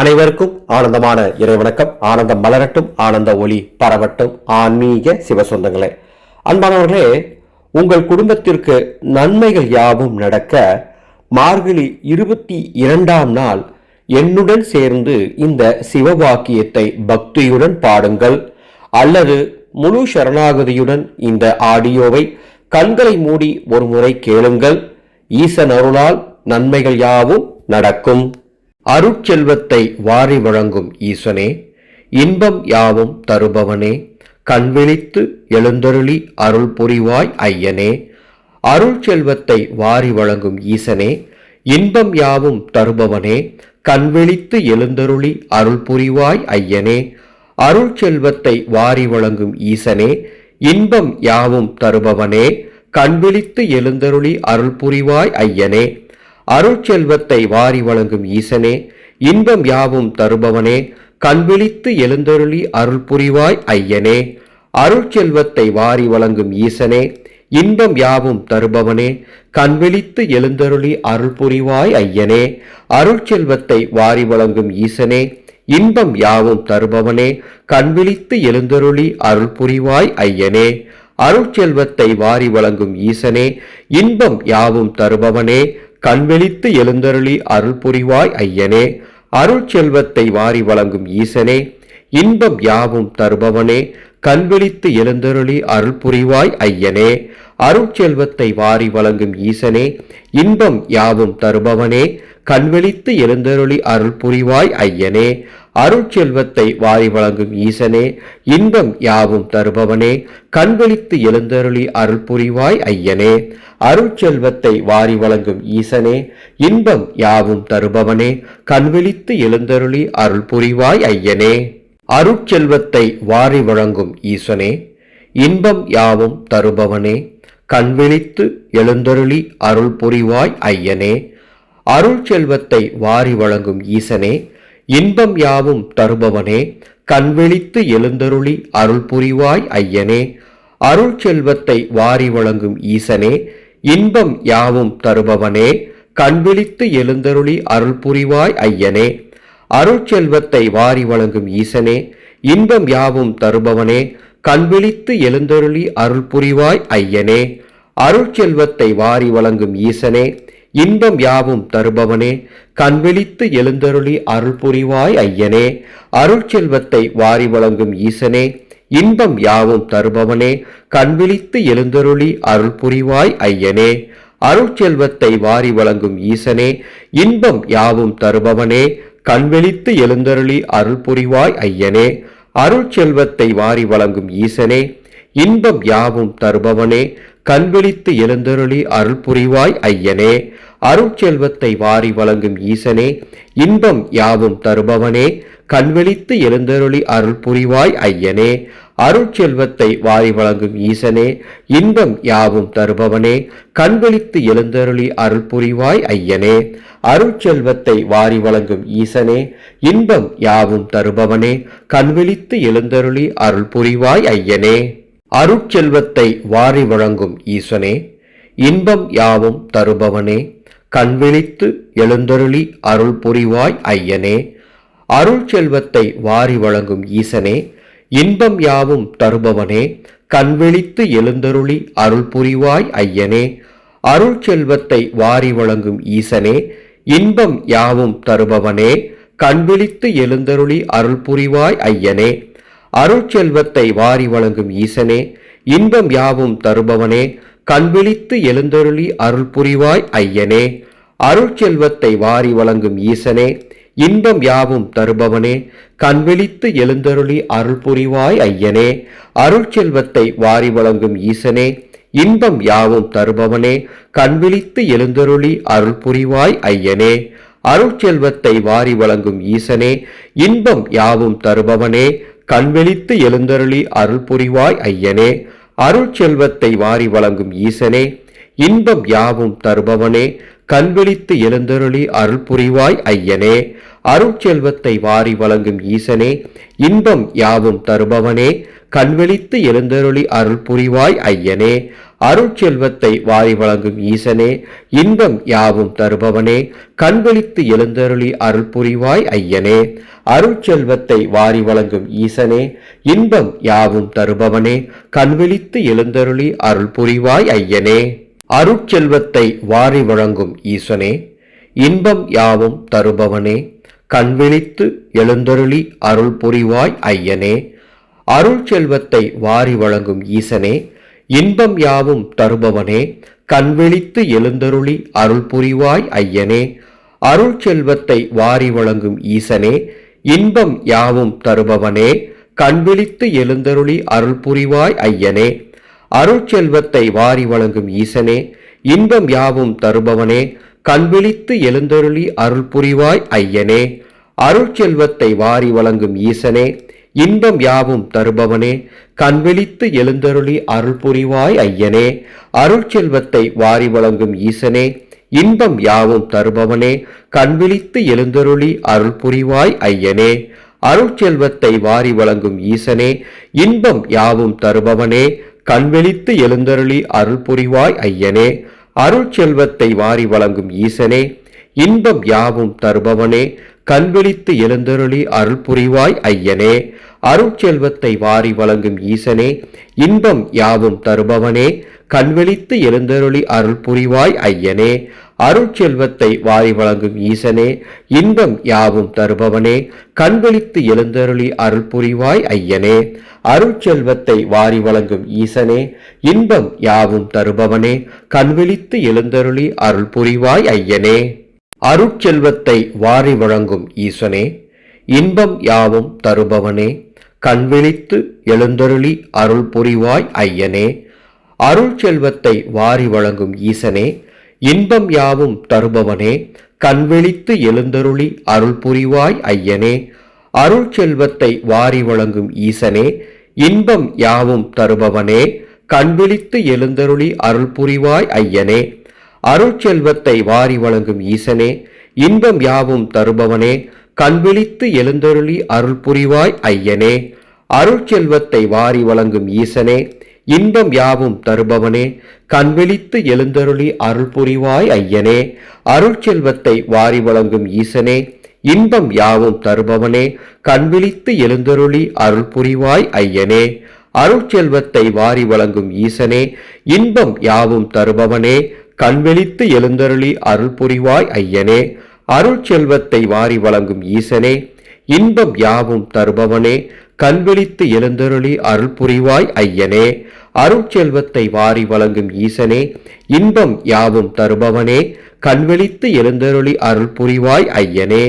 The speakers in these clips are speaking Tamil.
அனைவருக்கும் ஆனந்தமான இறைவணக்கம். ஆனந்தம் மலரட்டும் ஆனந்த ஒளி பரவட்டும். ஆன்மீக சிவசொந்தங்களே அன்பானவர்களே உங்கள் குடும்பத்திற்கு நன்மைகள் யாவும் நடக்க மார்கழி இருபத்தி இரண்டாம் நாள் என்னுடன் சேர்ந்து இந்த சிவவாக்கியத்தை பக்தியுடன் பாடுங்கள். அல்லது முழு சரணாகதியுடன் இந்த ஆடியோவை கண்களை மூடி ஒரு முறை கேளுங்கள். ஈசன் அருளால் நன்மைகள் யாவும் நடக்கும். அருட்செல்வத்தை வாரி வழங்கும் ஈசனே இன்பம் யாவும் தருபவனே கண்விழித்து எழுந்தருளி அருள் புரிவாய் ஐயனே. அருள் செல்வத்தை வாரி வழங்கும் ஈசனே இன்பம் யாவும் தருபவனே கண்விழித்து எழுந்தருளி அருள் புரிவாய் ஐயனே. அருள் செல்வத்தை வாரி வழங்கும் ஈசனே இன்பம் யாவும் தருபவனே கண்விழித்து எழுந்தருளி அருள் புரிவாய் ஐயனே. அருட்செல்வத்தை வாரி வழங்கும் ஈசனே இன்பம் யாவும் தருபவனே கண்விழித்து எழுந்தருளி அருள் புரிவாய் ஐயனே. அருட்செல்வத்தை வாரி வழங்கும் ஈசனே இன்பம் யாவும் தருபவனே கண்விழித்து எழுந்தருளி அருள் புரிவாய் ஐயனே. அருட்செல்வத்தை வாரி வழங்கும் ஈசனே இன்பம் யாவும் தருபவனே கண்விழித்து எழுந்தருளி அருள் புரிவாய் ஐயனே. அருட்செல்வத்தை வாரி வழங்கும் ஈசனே இன்பம் யாவும் தருபவனே கண்வெளித்து எழுந்தருளி அருள் புரிவாய் ஐயனே. அருட்செல்வத்தை வாரி வழங்கும் ஈசனே. இன்பம் யாவும் தருபவனே. கண்விழித்து எழுந்தருளி அருள் புரிவாய் ஐயனே. அருட்செல்வத்தை வாரி வழங்கும் ஈசனே இன்பம் யாவும் தருபவனே கண்விழித்து எழுந்தருளி அருள் புரிவாய் ஐயனே. அருட்செல்வத்தை வாரி வழங்கும் ஈசனே இன்பம் யாவும் தருபவனே கண்விழித்து எழுந்தருளி அருள் புரிவாய் ஐயனே. அருட்செல்வத்தை வாரி வழங்கும் ஈசனே இன்பம் யாவும் தருபவனே கண்விழித்து எழுந்தருளி அருள் புரிவாய் ஐயனே. அருட்செல்வத்தை வாரி வழங்கும் ஈசனே இன்பம் யாவும் தருபவனே கண்விழித்து எழுந்தருளி அருள் புரிவாய் ஐயனே. அருள் செல்வத்தை வாரி வழங்கும் ஈசனே இன்பம் யாவும் தருபவனே கண்விழித்து எழுந்தருளி அருள் புரிவாய் ஐயனே. அருள் செல்வத்தை வாரி வழங்கும் ஈசனே இன்பம் யாவும் தருபவனே கண்விழித்து எழுந்தருளி அருள் புரிவாய் ஐயனே. அருட்செல்வத்தை வாரி வழங்கும் ஈசனே இன்பம் யாவும் தருபவனே கண்விழித்து எழுந்தருளி அருள் புரிவாய் ஐயனே. அருட்செல்வத்தை வாரி வழங்கும் ஈசனே இன்பம் யாவும் தருபவனே கண்விழித்து எழுந்தருளி அருள் புரிவாய் ஐயனே. அருட்செல்வத்தை வாரி வழங்கும் ஈசனே இன்பம் யாவும் தருபவனே கண்விழித்து எழுந்தருளி அருள் புரிவாய் ஐயனே. அருட்செல்வத்தை வாரி வழங்கும் ஈசனே இன்பம் யாவும் தருபவனே கண்வெளித்து எழுந்தருளி அருள் புரிவாய் ஐயனே. அருள் செல்வத்தை வாரி வழங்கும் ஈசனே இன்பம் யாவும் தருபவனே கண்விழித்து எழுந்தருளி அருள் புரிவாய் ஐயனே. அருட்செல்வத்தை வாரி வழங்கும் ஈசனே இன்பம் யாவும் தருபவனே கண்விழித்து எழுந்தருளி அருள் புரிவாய் ஐயனே. அருட்செல்வத்தை வாரி வழங்கும் ஈசனே இன்பம் யாவும் தருபவனே கண்விழித்து எழுந்தருளி அருள் புரிவாய் ஐயனே. அருட்செல்வத்தை வாரி வழங்கும் ஈசனே இன்பம் யாவும் தருபவனே கண்விழித்து எழுந்தருளி அருள் புரிவாய் ஐயனே. அருட்செல்வத்தை வாரி வழங்கும் ஈசனே இன்பம் யாவும் தருபவனே கண்விழித்து எழுந்தருளி அருள் புரிவாய் ஐயனே. அருள் செல்வத்தை வாரி வழங்கும் ஈசனே இன்பம் யாவும் தருபவனே கண்விழித்து எழுந்தருளி அருள் புரிவாய் ஐயனே. அருள் செல்வத்தை வாரி வழங்கும் ஈசனே இன்பம் யாவும் தருபவனே கண்விழித்து எழுந்தருளி அருள் புரிவாய் ஐயனே. அருட்செல்வத்தை வாரி வழங்கும் ஈசனே இன்பம் யாவும் தருபவனே கண்விழித்து எழுந்தருளி அருள் புரிவாய் ஐயனே. அருட்செல்வத்தை வாரி வழங்கும் ஈசனே இன்பம் யாவும் தருபவனே. கண்விழித்து எழுந்தருளி அருள் புரிவாய் ஐயனே அருட்செல்வத்தை வாரி வழங்கும் ஈசனே. இன்பம் யாவும் தருபவனே. கண்விழித்து எழுந்தருளி அருள் புரிவாய் ஐயனே அருட்செல்வத்தை வாரி வழங்கும் ஈசனே. இன்பம் யாவும் தருபவனே. கண்வெளித்து எழுந்தருளி அருள் புரிவாய் ஐயனே அருட்செல்வத்தை வாரி வழங்கும் ஈசனே. இன்பம் யாவும் தருபவனே. கண்விழித்து எழுந்தருளி அருள் புரிவாய் ஐயனே. அருட்செல்வத்தை வாரி வழங்கும் ஈசனே இன்பம் யாவும் தருபவனே. கண்விழித்து எழுந்தருளி அருள் புரிவாய் ஐயனே. அருட்செல்வத்தை வாரி வழங்கும் ஈசனே இன்பம் யாவும் தருபவனே. கண்விழித்து எழுந்தருளி அருள் புரிவாய் ஐயனே. அருட்செல்வத்தை வாரி வழங்கும் ஈசனே இன்பம் யாவும் தருபவனே. கண்விழித்து எழுந்தருளி அருள் புரிவாய் ஐயனே. அருட்செல்வத்தை வாரி வழங்கும் ஈசனே இன்பம் யாவும் தருபவனே கண்விழித்து எழுந்தருளி அருள் புரிவாய் ஐயனே. அருள் செல்வத்தை வாரி வழங்கும் ஈசனே இன்பம் யாவும் தருபவனே கண்விழித்து எழுந்தருளி அருள் புரிவாய் ஐயனே. அருள் செல்வத்தை வாரி வழங்கும் ஈசனே இன்பம் யாவும் தருபவனே கண்விழித்து எழுந்தருளி அருள் புரிவாய் ஐயனே. அருட்செல்வத்தை வாரி வழங்கும் ஈசனே இன்பம் யாவும் தருபவனே கண்விழித்து எழுந்தருளி அருள் புரிவாய் ஐயனே. அருட்செல்வத்தை வாரி வழங்கும் ஈசனே இன்பம் யாவும் தருபவனே கண்விழித்து எழுந்தருளி அருள் புரிவாய் ஐயனே. அருட்செல்வத்தை வாரி வழங்கும் ஈசனே இன்பம் யாவும் தருபவனே கண்விழித்து எழுந்தருளி அருள் புரிவாய் ஐயனே. அருட்செல்வத்தை வாரி வழங்கும் ஈசனே இன்பம் யாவும் தருபவனே கண்வெளித்து எழுந்தருளி அருள் புரிவாய் ஐயனே. அருட்செல்வத்தை வாரி வழங்கும் ஈசனே இன்பம் யாவும் தருபவனே கண்விழித்து எழுந்தருளி அருள் புரிவாய் ஐயனே. அருட்செல்வத்தை வாரி வழங்கும் ஈசனே இன்பம் யாவும் தருபவனே கண்விழித்து எழுந்தருளி அருள் புரிவாய் ஐயனே. அருட்செல்வத்தை வாரி வழங்கும் ஈசனே இன்பம் யாவும் தருபவனே கண்விழித்து எழுந்தருளி அருள் புரிவாய் ஐயனே. அருட்செல்வத்தை வாரி வழங்கும் ஈசனே இன்பம் யாவும் தருபவனே கண்விழித்து எழுந்தருளி அருள் புரிவாய் ஐயனே. அருட்செல்வத்தை வாரி வழங்கும் ஈசனே இன்பம் யாவும் தருபவனே கண்விழித்து எழுந்தருளி அருள் புரிவாய் ஐயனே. அருள் செல்வத்தை வாரி வழங்கும் ஈசனே இன்பம் யாவும் தருபவனே கண்விழித்து எழுந்தருளி அருள் புரிவாய் ஐயனே. அருள் செல்வத்தை வாரி வழங்கும் ஈசனே இன்பம் யாவும் தருபவனே கண்விழித்து எழுந்தருளி அருள் புரிவாய் ஐயனே. அருட்செல்வத்தை வாரி வழங்கும் ஈசனே இன்பம் யாவும் தருபவனே கண்விழித்து எழுந்தருளி அருள் புரிவாய் ஐயனே. அருட்செல்வத்தை வாரி வழங்கும் ஈசனே இன்பம் யாவும் தருபவனே. கண்விழித்து எழுந்தருளி அருள் புரிவாய் ஐயனே அருட்செல்வத்தை வாரி வழங்கும் ஈசனே. இன்பம் யாவும் தருபவனே. கண்விழித்து எழுந்தருளி அருள் புரிவாய் ஐயனே அருட்செல்வத்தை வாரி வழங்கும் ஈசனே. இன்பம் யாவும் தருபவனே. கண்வெளித்து எழுந்தருளி அருள் புரிவாய் ஐயனே. அருள் செல்வத்தை வாரி வழங்கும் ஈசனே. இன்பம் யாவும் தருபவனே. கண்விழித்து எழுந்தருளி அருள் புரிவாய் ஐயனே. அருட்செல்வத்தை வாரி வழங்கும் ஈசனே இன்பம் யாவும் தருபவனே. கண்விழித்து எழுந்தருளி அருள் புரிவாய் ஐயனே.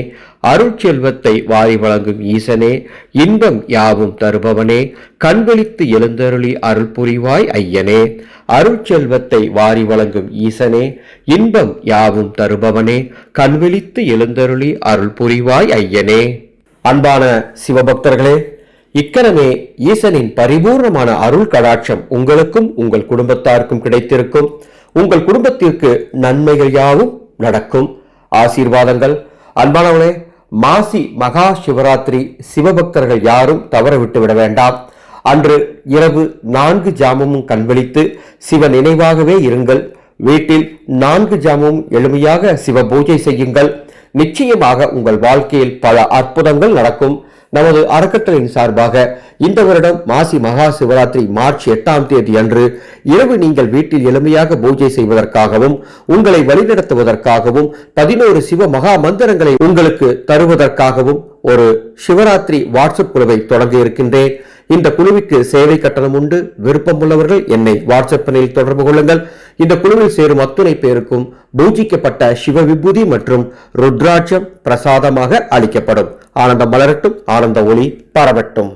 அருட்செல்வத்தை வாரி வழங்கும் ஈசனே இன்பம் யாவும் தருபவனே. கண்விழித்து எழுந்தருளி அருள் புரிவாய் ஐயனே. அருட்செல்வத்தை வாரி வழங்கும் ஈசனே இன்பம் யாவும் தருபவனே. கண்விழித்து எழுந்தருளி அருள் புரிவாய் ஐயனே. அன்பான சிவபக்தர்களே இக்கணமே ஈசனின் பரிபூர்ணமான அருள் கடாட்சம் உங்களுக்கும் உங்கள் குடும்பத்தாருக்கும் கிடைத்திருக்கும். உங்கள் குடும்பத்திற்கு நன்மைகள் யாவும் நடக்கும். ஆசீர்வாதங்கள். அன்பானவனே மாசி மகா சிவராத்திரி சிவபக்தர்கள் யாரும் தவற விட்டுவிட வேண்டாம். அன்று இரவு நான்கு ஜாமமும் கண்விழித்து சிவ நினைவாகவே இருங்கள். வீட்டில் நான்கு ஜாமமும் எளிமையாக சிவ பூஜை செய்யுங்கள். நிச்சயமாக உங்கள் வாழ்க்கையில் பல அற்புதங்கள் நடக்கும். நமது அறக்கட்டளையின் சார்பாக இந்த வருடம் மாசி மகா சிவராத்திரி மார்ச் எட்டாம் தேதி அன்று இரவு நீங்கள் வீட்டில் எளிமையாக பூஜை செய்வதற்காகவும் உங்களை வழிநடத்துவதற்காகவும் பதினோரு சிவ மகா மந்திரங்களை உங்களுக்கு தருவதற்காகவும் ஒரு சிவராத்திரி வாட்ஸ்அப் குழுவை தொடங்க இருக்கின்றேன். இந்த குழுவிற்கு சேவை கட்டணம் உண்டு. விருப்பம் உள்ளவர்கள் என்னை வாட்ஸ்அப்பில் தொடர்பு கொள்ளுங்கள். இந்த குழுவில் சேரும் அத்துணை பேருக்கும் பூஜிக்கப்பட்ட சிவ விபூதி மற்றும் ருத்ராட்சம் பிரசாதமாக அளிக்கப்படும். ஆனந்தம் மலரட்டும் ஆனந்த ஒளி பரவட்டும்.